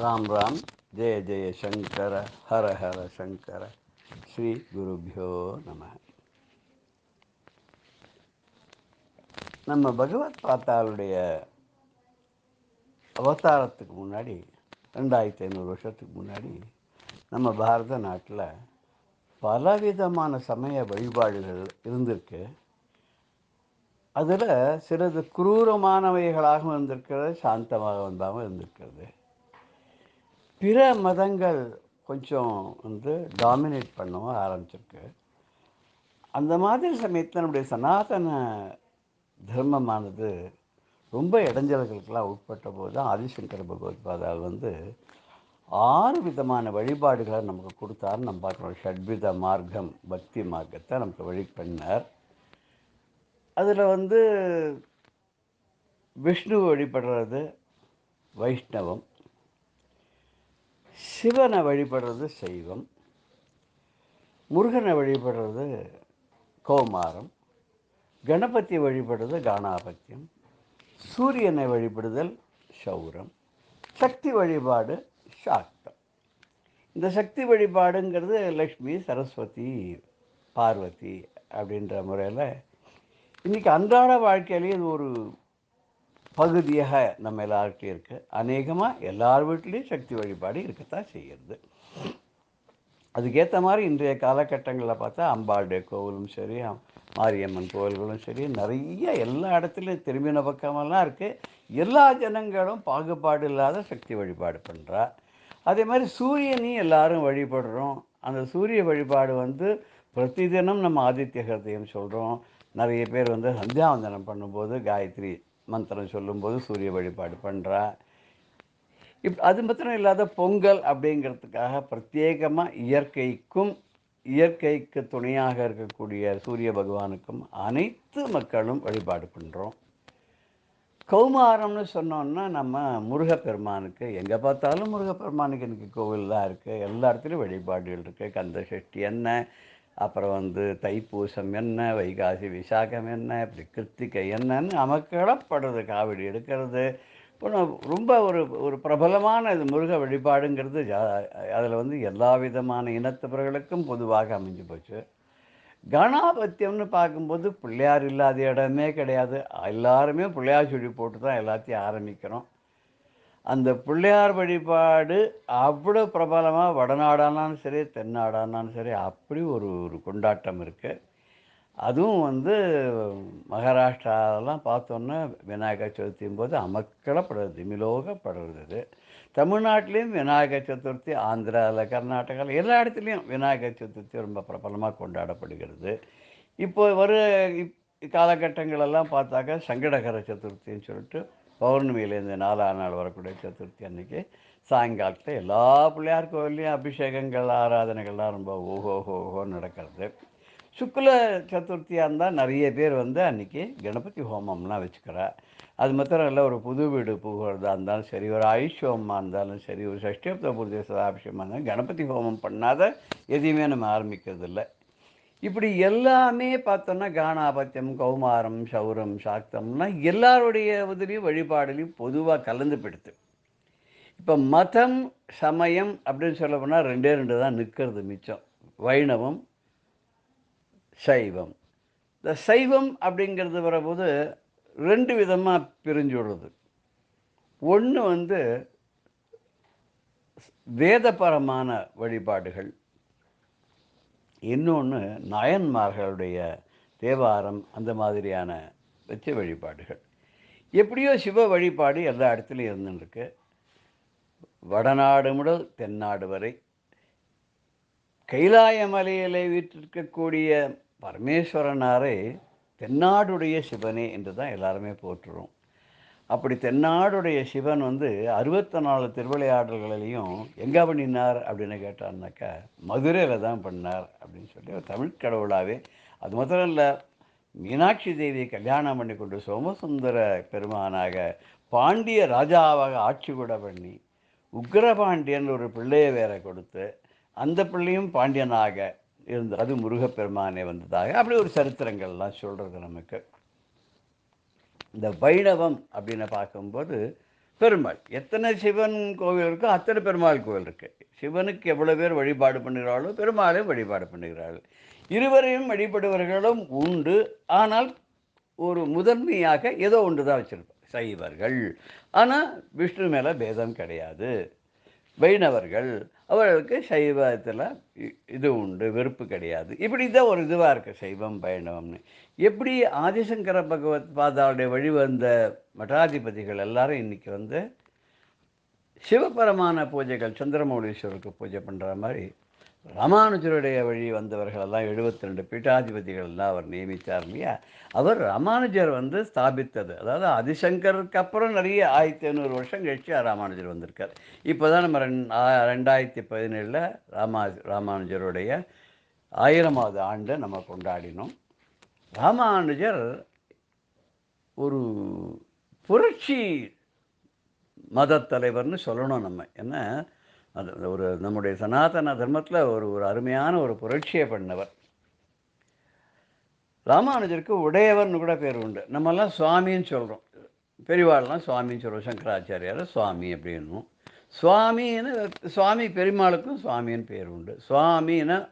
ராம் ராம் ஜெய ஜெய சங்கர ஹர ஹர சங்கர ஸ்ரீ குருபியோ நம நம்ம பகவத் பாத்தாளுடைய அவதாரத்துக்கு முன்னாடி ரெண்டாயிரத்தி ஐநூறு வருஷத்துக்கு முன்னாடி நம்ம பாரத நாட்டில் பலவிதமான சமய வழிபாடுகள் இருந்திருக்கு. அதில் சிலது குரூரமானவைகளாகவும் இருந்திருக்கிறது சாந்தமாக வந்தாமல் இருந்திருக்கிறது. பிற மதங்கள் கொஞ்சம் வந்து டாமினேட் பண்ணவும் ஆரம்பிச்சிருக்கு. அந்த மாதிரி சமயத்தில் நம்முடைய சனாதன தர்மமானது ரொம்ப இடைஞ்சல்களுக்கெல்லாம் உட்பட்ட போது தான் ஆதிசங்கர பகவத்பாதால் வந்து ஆறு விதமான வழிபாடுகளை நமக்கு கொடுத்தாருன்னு நம்ம பார்க்குறோம். ஷட்வித மார்க்கம் பக்தி மார்க்கத்தை நமக்கு வழி பண்ணார். அதில் வந்து விஷ்ணு வழிபடுறது வைஷ்ணவம். சிவனை வழிபடுறது சைவம் முருகனை வழிபடுறது கௌமாரம் கணபதி வழிபடுறது கானாபத்தியம் சூரியனை வழிபடுதல் சௌரம் சக்தி வழிபாடு சாக்தம் இந்த சக்தி வழிபாடுங்கிறது லக்ஷ்மி சரஸ்வதி பார்வதி அப்படின்ற முறையில் இன்றைக்கி அன்றாட வாழ்க்கையிலேயே இது ஒரு பகுதியாக நம்ம எல்லார்கிட்டையும் இருக்குது அநேகமாக எல்லார் வீட்லேயும் சக்தி வழிபாடு இருக்கத்தான் செய்கிறது. அதுக்கேற்ற மாதிரி இன்றைய காலகட்டங்களில் பார்த்தா அம்பாளுடைய கோவிலும் சரி மாரியம்மன் கோவில்களும் சரி நிறைய எல்லா இடத்துலையும் திரும்பின பக்கமெல்லாம் இருக்குது எல்லா ஜனங்களும் பாகுபாடு இல்லாத சக்தி வழிபாடு பண்ணுறா அதே மாதிரி சூரியனையும் எல்லாரும் வழிபடுறோம். அந்த சூரிய வழிபாடு வந்து பிரதிதினம் நம்ம ஆதித்ய ஹிருதயம் சொல்கிறோம் நிறைய பேர் வந்து சந்தியாவந்தனம் பண்ணும்போது காயத்ரி மந்திரம் சொல்லும்போது சூரிய வழிபாடு பண்ணுறா இப் அது மாத்திரம் இல்லாத பொங்கல் அப்படிங்கிறதுக்காக பிரத்யேகமாக இயற்கைக்கும் இயற்கைக்கு துணையாக இருக்கக்கூடிய சூரிய பகவானுக்கும் அனைத்து மக்களும் வழிபாடு பண்ணுறோம் கௌமாரம்னு சொன்னோன்னா நம்ம முருகப்பெருமானுக்கு எங்கே பார்த்தாலும் முருகப்பெருமானுக்கு எனக்கு கோவில் தான் இருக்குது எல்லா இடத்துலையும் வழிபாடுகள் இருக்குது கந்த சஷ்டி என்ன அப்புறம் வந்து தைப்பூசம் என்ன வைகாசி விசாகம் என்ன இப்படி கிருத்திகை என்னன்னு அமக்களப்படுறது காவடி எடுக்கிறது. இப்போ ரொம்ப ஒரு ஒரு பிரபலமான இது முருக வழிபாடுங்கிறது அதில் வந்து எல்லா விதமான இனத்தவர்களுக்கும் பொதுவாக அமைஞ்சு போச்சு. கணாபத்தியம்னு பார்க்கும்போது பிள்ளையார் இல்லாத இடமே கிடையாது. எல்லாருமே பிள்ளையார் சொல்லி போட்டு தான் எல்லாத்தையும் ஆரம்பிக்கிறோம். அந்த பிள்ளையார் வழிபாடு அவ்வளோ பிரபலமாக வடநாடானாலும் சரி தென்னாடானாலும் சரி அப்படி ஒரு ஒரு கொண்டாட்டம் இருக்குது அதுவும் வந்து மகாராஷ்டிராலாம் பார்த்தோன்னா விநாயகர் சதுர்த்தியும் போது அமக்களப்படுறது திமிலோகப்படுறது. தமிழ்நாட்டிலையும் விநாயகர் சதுர்த்தி ஆந்திராவில் கர்நாடகாவில் எல்லா இடத்துலையும் விநாயகர் சதுர்த்தி ரொம்ப பிரபலமாக கொண்டாடப்படுகிறது. இப்போ வர காலகட்டங்களெல்லாம் பார்த்தாக்கா சங்கடகர சதுர்த்தின்னு சொல்லிட்டு பௌர்ணமியிலேருந்து நாலாம் நாள் வரக்கூடிய சதுர்த்தி அன்னைக்கு சாயங்காலத்தில் எல்லா பிள்ளையார் கோவில்லையும் அபிஷேகங்கள் ஆராதனைகள்லாம் ரொம்ப ஓஹோ நடக்கிறது. சுக்ல சதுர்த்தியாக இருந்தால் நிறைய பேர் வந்து அன்றைக்கி கணபதி ஹோமம்லாம் வச்சுக்கிறா. அது மாத்திரம் இல்லை ஒரு புது வீடு புகுறதா இருந்தாலும் சரி ஒரு ஐஸ்வமாக இருந்தாலும் சரி ஒரு சஷ்டியப்த பூர்த்தி சதாபிஷேகமாக இருந்தாலும் கணபதி ஹோமம் பண்ணாத எதையுமே நம்ம ஆரம்பிக்கிறது இல்லை இப்படி எல்லாமே பார்த்தோன்னா கானாபத்தியம் கௌமாரம் சௌரம் சாக்தம்னா எல்லாருடைய இதுலேயும் வழிபாடுலையும் பொதுவாக கலந்து படுத்து. இப்போ மதம் சமயம் அப்படின்னு சொல்ல போனால் ரெண்டே ரெண்டு தான் நிற்கிறது மிச்சம். வைணவம் சைவம். இந்த சைவம் அப்படிங்கிறது வரும்போது ரெண்டு விதமாக பிரிஞ்சு விடுறது ஒன்று வந்து வேதபரமான வழிபாடுகள் இன்னொன்று நாயன்மார்களுடைய தேவாரம் அந்த மாதிரியான வச்ச வழிபாடுகள். எப்படியோ சிவ வழிபாடு எல்லா இடத்துலையும் இருந்துருக்கு வடநாடு முதல் தென்னாடு வரை. கைலாய மலையிலே வீற்றிருக்கக்கூடிய பரமேஸ்வரனாரே தென்னாடுடைய சிவனே என்று தான் எல்லாருமே போற்றுறோம். அப்படி தென்னாடுடைய சிவன் வந்து அறுபத்தி நாலு திருவிளையாடல்களிலையும் எங்கே பண்ணினார் அப்படின்னு கேட்டார்னாக்கா மதுரையில் தான் பண்ணார் அப்படின்னு சொல்லி ஒரு தமிழ் கடவுளாகவே அது மாத்திரம் இல்லை மீனாட்சி தேவியை கல்யாணம் பண்ணி கொண்டு சோமசுந்தர பெருமானாக பாண்டிய ராஜாவாக ஆட்சி கூட பண்ணி உக்ரபாண்டியன் ஒரு பிள்ளையை வேற கொடுத்து அந்த பிள்ளையும் பாண்டியனாக இருந்து அது முருகப்பெருமானே வந்ததாக அப்படி ஒரு சரித்திரங்கள்லாம் சொல்கிறது நமக்கு. இந்த வைணவம் அப்படின்னு பார்க்கும்போது பெருமாள். எத்தனை சிவன் கோவில் இருக்கோ அத்தனை பெருமாள் கோவில் இருக்குது சிவனுக்கு எவ்வளோ பேர் வழிபாடு பண்ணுகிறாளோ பெருமாளையும் வழிபாடு பண்ணுகிறார்கள். இருவரையும் வழிபடுவர்களும் உண்டு. ஆனால் ஒரு முதன்மையாக ஏதோ ஒன்று தான் வச்சிருப்பார் சைவர்கள் ஆனால் விஷ்ணு மேலே பேதம் கிடையாது. வைணவர்கள் அவர்களுக்கு சைவத்தில் இது உண்டு வெறுப்பு கிடையாது. இப்படி தான் ஒரு இதுவாக இருக்குது சைவம் வைணவம்னு. எப்படி ஆதிசங்கர பகவத் பாதாவுடைய வழிவந்த மடாதிபதிகள் எல்லாரும் இன்னைக்கு வந்து சிவபரமான பூஜைகள் சந்திரமௌலீஸ்வருக்கு பூஜை பண்ணுற மாதிரி ராமானுஜருடைய வழி வந்தவர்கள் எல்லாம் எழுபத்தி ரெண்டு பீட்டாதிபதிகள்லாம் அவர் நியமித்தார் இல்லையா? அவர் ராமானுஜர் வந்து ஸ்தாபித்தது. அதாவது ஆதிசங்கருக்கு அப்புறம் நிறைய ஆயிரத்தி ஐநூறு வருஷம் கழிச்சு ராமானுஜர் வந்திருக்கார். இப்போ தான் நம்ம ரெண் ரெண்டாயிரத்தி பதினேழில் ராமா ராமானுஜருடைய ஆயிரமாவது ஆண்டு நம்ம கொண்டாடினோம். ராமானுஜர் ஒரு புரட்சி மத தலைவர்னு சொல்லணும் நம்ம. என்ன? அது ஒரு நம்முடைய சனாதன தர்மத்தில் ஒரு ஒரு அருமையான ஒரு புரட்சியை பண்ணவர். ராமானுஜருக்கு உடையவர்னு கூட பேர் உண்டு. நம்மெல்லாம் சுவாமின்னு சொல்கிறோம் பெரிவாள்லாம் சுவாமின்னு சொல்கிறோம் சங்கராச்சாரியார் சுவாமி அப்படின்னும் சுவாமின்னு சுவாமி பெருமாளுக்கும் சுவாமின்னு பேர் உண்டு. சுவாமின்னா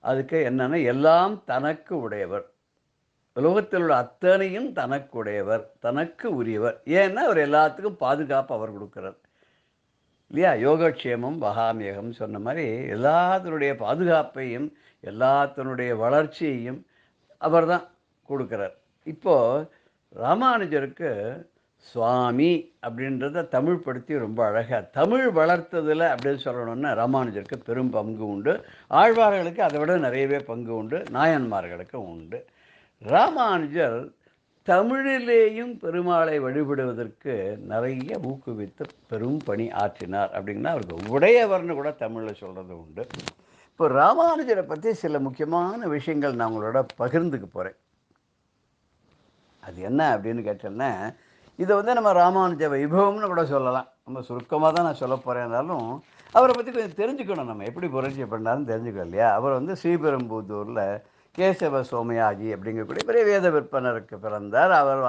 அதுக்கு என்னென்னா எல்லாம் தனக்கு உடையவர். உலகத்தில் உள்ள அத்தனையும் தனக்குடையவர் தனக்கு உரியவர். ஏன்னா அவர் எல்லாத்துக்கும் பாதுகாப்பு அவர் கொடுக்குறார். இல்லையா? யோகக்ஷேமம் வகாமியகம் சொன்ன மாதிரி எல்லாத்தினுடைய பாதுகாப்பையும் எல்லாத்தினுடைய வளர்ச்சியையும் அவர் தான் கொடுக்குறார். இப்போது ராமானுஜருக்கு சுவாமி அப்படின்றத தமிழ் படுத்தி ரொம்ப அழகாக தமிழ் வளர்த்ததில் அப்படின்னு சொல்லணும்னா ராமானுஜருக்கு பெரும் பங்கு உண்டு. ஆழ்வார்களுக்கு அதை விட நிறையவே பங்கு உண்டு. நாயன்மார்களுக்கும் உண்டு. ராமானுஜர் தமிழிலேயும் பெருமாளை வழிபடுவதற்கு நிறைய ஊக்குவித்து பெரும் பணி ஆற்றினார் அப்படின்னா அவருக்கு உடையவர்னு கூட தமிழில் சொல்கிறது உண்டு. இப்போ ராமானுஜரை பற்றி சில முக்கியமான விஷயங்கள் நான் உங்களோட பகிர்ந்துக்க போகிறேன் அது என்ன அப்படின்னு கேட்டேன்னா இதை வந்து நம்ம ராமானுஜ வைபவம்னு கூட சொல்லலாம். நம்ம சுருக்கமாக தான் நான் சொல்ல போகிறேன்னாலும் அவரை பற்றி கொஞ்சம் தெரிஞ்சுக்கணும் நம்ம. எப்படி புரட்சி பண்ணாருன்னு தெரிஞ்சுக்கணும் இல்லையா? அவர் வந்து ஸ்ரீபெரும்புதூரில் கேசவ சோமயாஜி அப்படிங்கக்கூடிய பெரிய வேத விற்பனருக்கு பிறந்தார். அவர்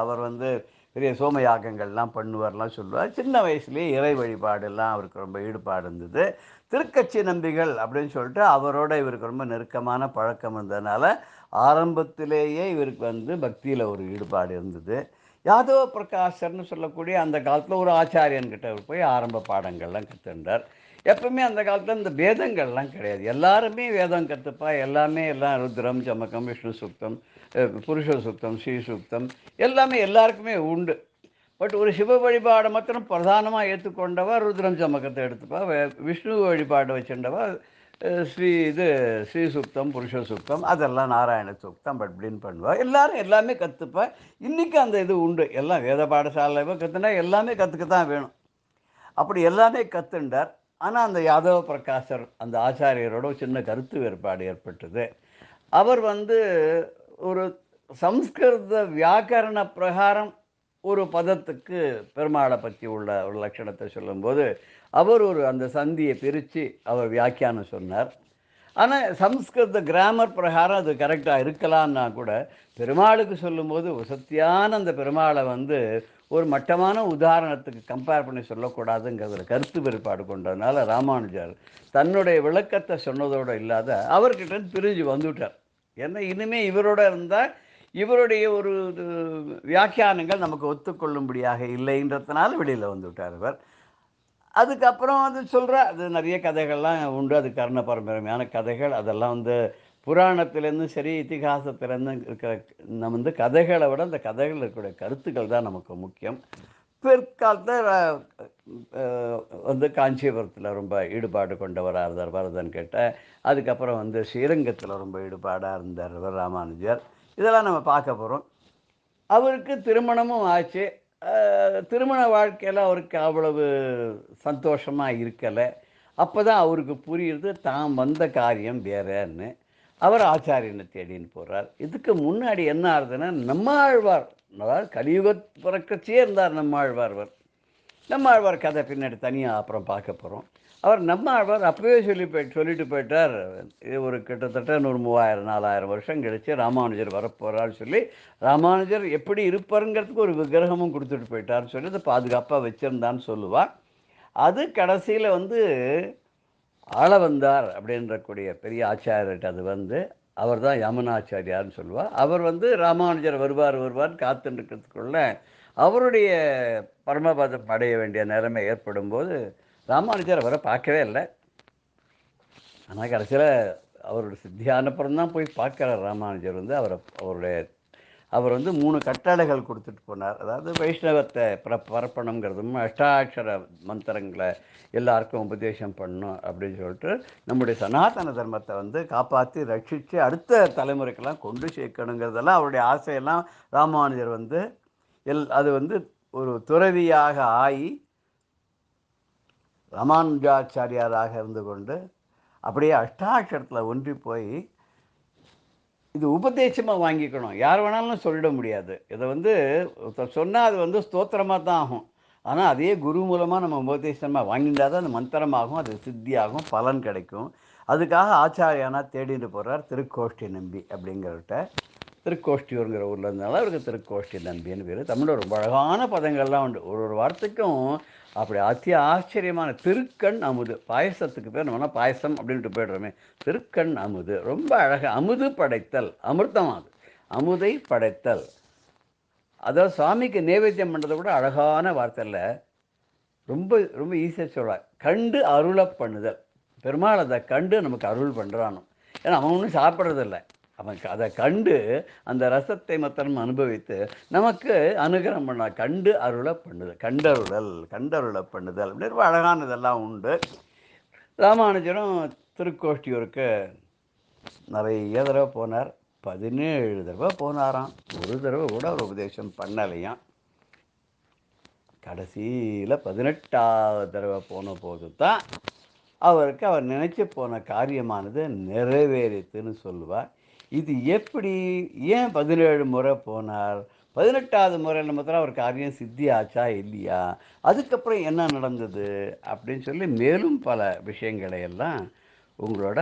அவர் வந்து பெரிய சோமயாகங்கள்லாம் பண்ணுவார்லாம் சொல்லுவார். சின்ன வயசுலேயே இறை வழிபாடெல்லாம் அவருக்கு ரொம்ப ஈடுபாடு இருந்தது. திருக்கட்சி நம்பிகள் அப்படின்னு சொல்லிட்டு அவரோட இவருக்கு ரொம்ப நெருக்கமான பழக்கம் இருந்ததுனால ஆரம்பத்திலேயே இவருக்கு வந்து பக்தியில் ஒரு ஈடுபாடு இருந்தது. யாதவ பிரகாசர்னு சொல்லக்கூடிய அந்த காலத்தில் ஒரு ஆச்சாரியன்கிட்ட போய் ஆரம்ப பாடங்கள்லாம் கற்றுண்டார் எப்பவுமே அந்த காலத்தில் இந்த வேதங்கள்லாம் கிடையாது. எல்லாருமே வேதம் கற்றுப்பா எல்லாமே எல்லாம் ருத்ரம் சமக்கம் விஷ்ணு சுக்தம் புருஷ சுக்தம் ஸ்ரீ சுக்தம் எல்லாமே எல்லாருக்குமே உண்டு. பட் ஒரு சிவ வழிபாடை மாத்திரம் பிரதானமாக ஏற்றுக்கொண்டவா ருத்ரம் சமக்கத்தை எடுத்துப்பா விஷ்ணு வழிபாடு வச்சுட்டவா ஸ்ரீ இது ஸ்ரீ சுக்தம் புருஷ சுக்தம் அதெல்லாம் நாராயண சுக்தம் அப்படின்னு பண்ணுவா. எல்லாரும் எல்லாமே கற்றுப்பா இன்றைக்கி அந்த இது உண்டு. எல்லாம் வேத பாடசாலையோ கற்றுனா எல்லாமே கற்றுக்க தான் வேணும். அப்படி எல்லாமே கற்றுண்டார் ஆனால் அந்த யாதவ பிரகாசர் அந்த ஆச்சாரியரோட சின்ன கருத்து வேறுபாடு ஏற்பட்டது. அவர் வந்து ஒரு சம்ஸ்கிருத வியாக்கரண பிரகாரம் ஒரு பதத்துக்கு பெருமாளை பற்றி உள்ள ஒரு லட்சணத்தை சொல்லும்போது அவர் ஒரு அந்த சந்தியை பிரித்து அவர் வியாக்கியானம் சொன்னார். ஆனால் சம்ஸ்கிருத கிராமர் பிரகாரம் அது கரெக்டாக இருக்கலாம்னா கூட பெருமாளுக்கு சொல்லும்போது வசத்தியான அந்த பெருமாளை வந்து ஒரு மட்டமான உதாரணத்துக்கு கம்பேர் பண்ணி சொல்லக்கூடாதுங்கிறதுல கருத்து வேறுபாடு கொண்டதுனால ராமானுஜர் தன்னுடைய விளக்கத்தை சொன்னதோடு இல்லாத அவர்கிட்ட பிரிஞ்சு வந்துவிட்டார் ஏன்னா இனிமேல் இவரோட இருந்தால் இவருடைய ஒரு இது, வியாக்கியானங்கள் நமக்கு ஒத்துக்கொள்ளும்படியாக இல்லைன்றதுனால வெளியில் வந்துவிட்டார் இவர். அதுக்கப்புறம் அது சொல்கிற அது நிறைய கதைகள்லாம் உண்டு. அது கர்ண பரம்பரையான கதைகள். அதெல்லாம் வந்து புராணத்திலேருந்து சரி இதிகாசத்துலேருந்தும் இருக்கிற நம்ம வந்து கதைகளை விட அந்த கதைகள் இருக்கக்கூடிய கருத்துக்கள் தான் நமக்கு முக்கியம். பிற்காலத்தில் வந்து காஞ்சிபுரத்தில் ரொம்ப ஈடுபாடு கொண்டவராக இருந்தார் பரதன் கேட்ட அதுக்கப்புறம் வந்து ஸ்ரீரங்கத்தில் ரொம்ப ஈடுபாடாக இருந்தார் ராமானுஜர். இதெல்லாம் நம்ம பார்க்க போகிறோம் அவருக்கு திருமணமும் ஆச்சு. திருமண வாழ்க்கையில் அவருக்கு அவ்வளவு சந்தோஷமாக இருக்கலை. அப்போ தான் அவருக்கு புரியுது தான் வந்த காரியம் வேறன்னு. அவர் ஆச்சாரியனை தேடின்னு போகிறார் இதுக்கு முன்னாடி என்ன ஆகுதுன்னா நம்மாழ்வார் அதாவது கலியுக பிறக்கச்சே இருந்தார் நம்மாழ்வார் அவர். நம்மாழ்வார் கதை பின்னாடி தனியாக அப்புறம் பார்க்க போகிறோம் அவர் நம்ம அவர் அப்பவே சொல்லி போய் சொல்லிட்டு போயிட்டார். இது ஒரு கிட்டத்தட்ட நூறு மூவாயிரம் நாலாயிரம் வருஷம் கழிச்சு ராமானுஜர் வரப்போறான்னு சொல்லி ராமானுஜர் எப்படி இருப்பாருங்கிறதுக்கு ஒரு விக்கிரகமும் கொடுத்துட்டு போயிட்டார்னு சொல்லி அதை பாதுகாப்பாக வச்சுருந்தான்னு சொல்லுவாள் அது கடைசியில் வந்து ஆள வந்தார் அப்படின்றக்கூடிய பெரிய ஆச்சாரியர்கிட்ட அது வந்து அவர் தான் யமுனாச்சாரியார்னு சொல்லுவார் அவர் வந்து ராமானுஜர் வருவார் வருவார்னு காத்துருக்கிறதுக்குள்ள அவருடைய பரமபதம் அடைய வேண்டிய நிலைமை ஏற்படும் போது ராமானுஜர் அவரை பார்க்கவே இல்லை. ஆனால் கடைசியில் அவரோட சித்தியானப்புறம் தான் போய் பார்க்குறார் ராமானுஜர் வந்து. அவரை அவருடைய அவர் வந்து மூணு கட்டளைகள் கொடுத்துட்டு போனார். அதாவது வைஷ்ணவத்தை பிர பரப்பணுங்கிறதும் அஷ்டாட்சர மந்திரங்களை எல்லாருக்கும் உபதேசம் பண்ணணும் அப்படின்னு சொல்லிட்டு நம்முடைய சனாதன தர்மத்தை வந்து காப்பாற்றி ரட்சித்து அடுத்த தலைமுறைக்கெல்லாம் கொண்டு சேர்க்கணுங்கிறதெல்லாம் அவருடைய ஆசையெல்லாம் ராமானுஜர் வந்து எல் அது வந்து ஒரு துறவியாக ஆகி ராமானுஜாச்சாரியாராக இருந்து கொண்டு அப்படியே அஷ்டாட்சரத்தில் ஒன்றி போய் இது உபதேசமாக வாங்கிக்கணும். யார் வேணாலும் சொல்லிட முடியாது. இதை வந்து சொன்னால் அது வந்து ஸ்தோத்திரமாக தான் ஆகும். ஆனால் அதே குரு மூலமாக நம்ம உபதேசமாக வாங்கிட்டா தான் அந்த மந்திரமாகும் அது சித்தியாகும் பலன் கிடைக்கும். அதுக்காக ஆச்சாரியானா தேடிட்டு போகிறார் திருக்கோஷ்டி நம்பி அப்படிங்கிறவர்கிட்ட. திருக்கோஷ்டியூருங்கிற ஊரில் இருந்தனால அவருக்கு திருக்கோஷ்டி நம்பின்னு பேர். தமிழில் ரொம்ப அழகான பதங்கள்லாம் உண்டு. ஒரு ஒரு வார்த்தைக்கும் அப்படி அத்தி ஆச்சரியமான திருக்கண் அமுது. பாயசத்துக்கு பேர் நம்ம பாயசம் அப்படின்ட்டு போயிடுறோமே. திருக்கண் அமுது. ரொம்ப அழகாக அமுது படைத்தல். அமிர்தம் அது அமுதை படைத்தல். அதாவது சுவாமிக்கு நைவேத்தியம் பண்ணுறது விட அழகான வார்த்தையில் ரொம்ப ரொம்ப ஈஸியாக சொல்கிறார் கண்டு அருளை பண்ணுதல். பெருமாள் அதை கண்டு நமக்கு அருள் பண்ணுறானோ ஏன்னா அவன் ஒன்றும் சாப்பிட்றதில்ல. அவன் அதை கண்டு அந்த ரசத்தை மத்தனம் அனுபவித்து நமக்கு அனுகிரம் பண்ண கண்டு அருளை பண்ணுதல் கண்டருளல் கண்டருளை பண்ணுதல் அப்படின்னு ரொம்ப அழகானதெல்லாம் உண்டு. ராமானுஜரும் திருக்கோஷ்டியூருக்கு நிறைய தடவை போனார். பதினேழு தடவை போனாராம். ஒரு தடவை கூட அவர் உபதேசம் பண்ணலையாம். கடைசியில் பதினெட்டாவது தடவை போன போது தான் அவருக்கு அவர் நினச்சி போன காரியமானது நிறைவேறித்துன்னு சொல்லுவார். இது எப்படி ஏன் பதினேழு முறை போனார்? பதினெட்டாவது முறையில் மாத்திரம் அவர் காரியம் சித்தி ஆச்சா இல்லையா? அதுக்கப்புறம் என்ன நடந்தது? அப்படின்னு சொல்லி மேலும் பல விஷயங்களை எல்லாம் உங்களோட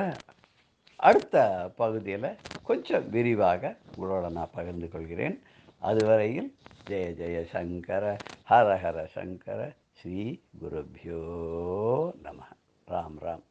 அடுத்த பகுதியில் கொஞ்சம் விரிவாக உங்களோட நான் பகிர்ந்து கொள்கிறேன். அதுவரையில் ஜெய ஜெய சங்கர ஹர ஹர சங்கர ஸ்ரீ குருபியோ நம. ராம் ராம்.